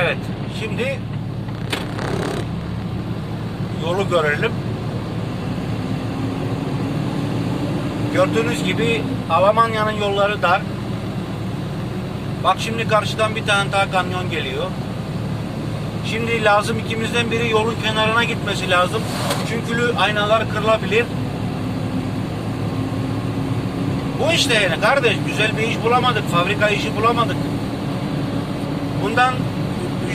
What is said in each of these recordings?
Evet. Şimdi yolu görelim. Gördüğünüz gibi Almanya'nın yolları dar. Bak şimdi karşıdan bir tane daha kamyon geliyor. Şimdi lazım ikimizden biri yolun kenarına gitmesi lazım. Çünkü aynalar kırılabilir. Bu işte yani kardeş güzel bir iş bulamadık. Fabrika işi bulamadık. Bundan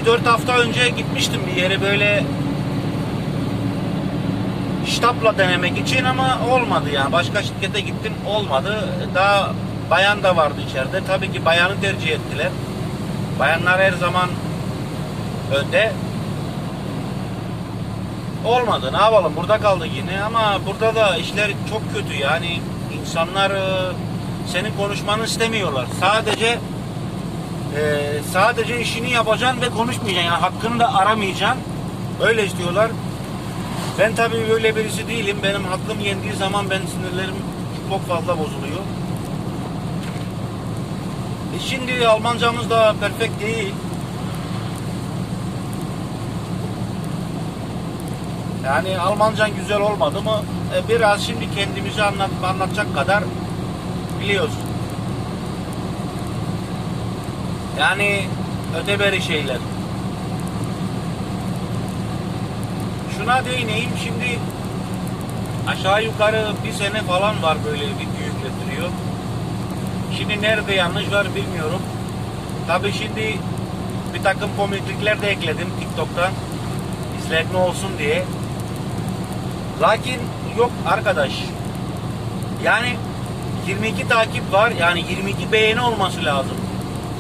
3-4 hafta önce gitmiştim bir yere böyle ştapla denemek için ama olmadı yani. Başka şirkete gittim olmadı. Daha bayan da vardı içeride. Tabii ki bayanı tercih ettiler. Bayanlar her zaman önde. Olmadı. Ne yapalım? Burada kaldık yine ama burada da işler çok kötü yani. insanlar e, senin konuşmanı istemiyorlar. Sadece e, sadece işini yapacaksın ve konuşmayacaksın. Yani hakkını da aramayacaksın. Öyle istiyorlar. Ben tabii böyle birisi değilim. Benim hakkım yendiği zaman ben sinirlerim çok fazla bozuluyor. E şimdi Almancamız da perfect değil. Yani Almancan güzel olmadı mı e, biraz şimdi kendimizi anlat, anlatacak kadar biliyoruz. Yani öteberi şeyler. Şuna değineyim şimdi aşağı yukarı bir sene falan var böyle video yükletiliyor. Şimdi nerede yanlış var bilmiyorum. Tabii şimdi bir takım komiklikler de ekledim TikTok'tan. İzlenme olsun diye. Lakin yok arkadaş. Yani 22 takip var. Yani 22 beğeni olması lazım.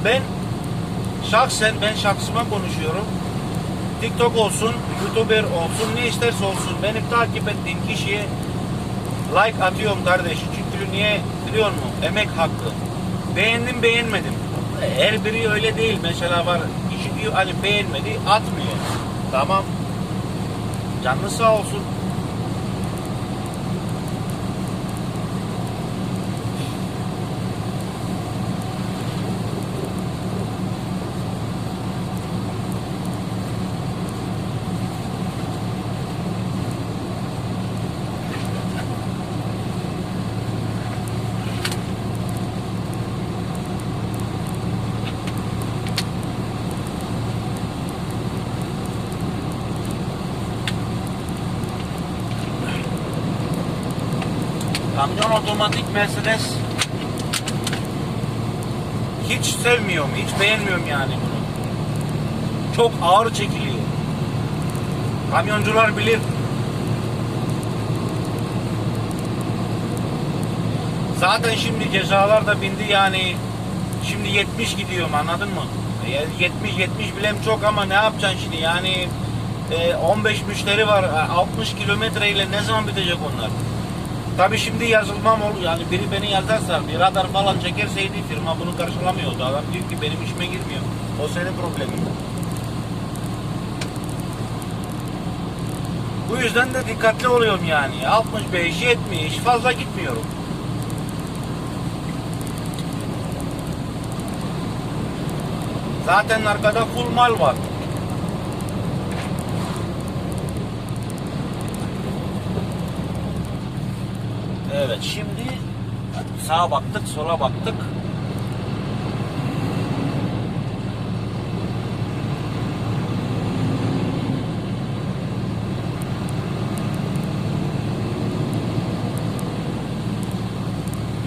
Ben şahsen ben şahsıma konuşuyorum. TikTok olsun, YouTuber olsun, ne isterse olsun benim takip ettiğim kişiye like atıyorum kardeş. Çünkü niye biliyor musun? Emek hakkı. Beğendim beğenmedim. Her biri öyle değil. Mesela var kişi diyor hani beğenmedi atmıyor. Tamam. Canlı sağ olsun. Kamyon otomatik Mercedes hiç sevmiyorum, hiç beğenmiyorum yani bunu. Çok ağır çekiliyor. Kamyoncular bilir. Zaten şimdi cezalar da bindi yani şimdi 70 gidiyorum anladın mı? Yani 70 70 bilem çok ama ne yapacaksın şimdi yani e, 15 müşteri var 60 kilometreyle ne zaman bitecek onlar? Tabii şimdi yazılmam ol yani biri beni yazarsa bir radar falan çekerseydi firma bunu karşılamıyordu. Adam diyor ki benim işime girmiyor. O senin problemin. Bu yüzden de dikkatli oluyorum yani. 65, 70 fazla gitmiyorum. Zaten arkada full mal var. Evet şimdi sağa baktık sola baktık.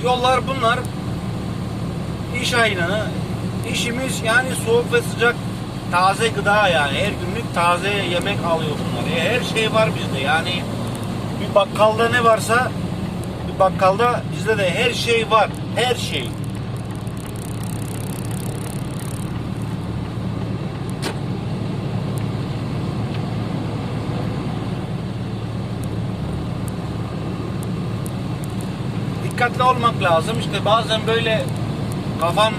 Yollar bunlar. İş aynı. İşimiz yani soğuk ve sıcak taze gıda yani. Her günlük taze yemek alıyor bunlar. E, Her şey var bizde yani. Bir bakkalda ne varsa bakkalda bizde de her şey var. Her şey. Dikkatli olmak lazım. İşte bazen böyle kafan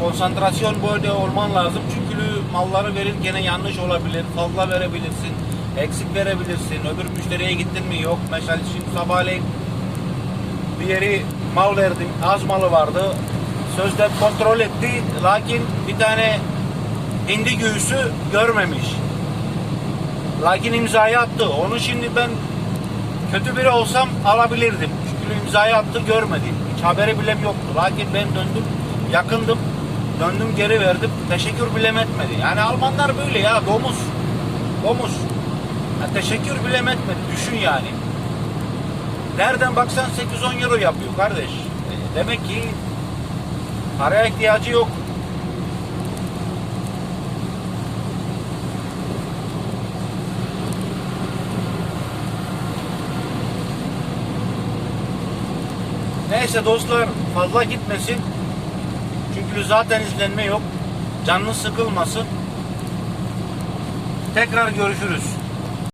konsantrasyon böyle olman lazım. Çünkü malları verirken yanlış olabilir. Fazla verebilirsin. Eksik verebilirsin. Öbür müşteriye gittin mi? Yok. Mesela şimdi sabahleyin bir yeri mal verdim. Az malı vardı. Sözde kontrol etti. Lakin bir tane hindi göğüsü görmemiş. Lakin imzayı attı. Onu şimdi ben kötü biri olsam alabilirdim. Çünkü imzayı attı görmedim. Hiç haberi bile yoktu. Lakin ben döndüm, yakındım. Döndüm geri verdim. Teşekkür bile etmedi. Yani Almanlar böyle ya domuz. Domuz. Ya teşekkür bile etmedi. Düşün yani. Nereden baksan 8-10 euro yapıyor kardeş. E, Demek ki paraya ihtiyacı yok. Neyse dostlar fazla gitmesin. Çünkü zaten izlenme yok. Canınız sıkılmasın. Tekrar görüşürüz.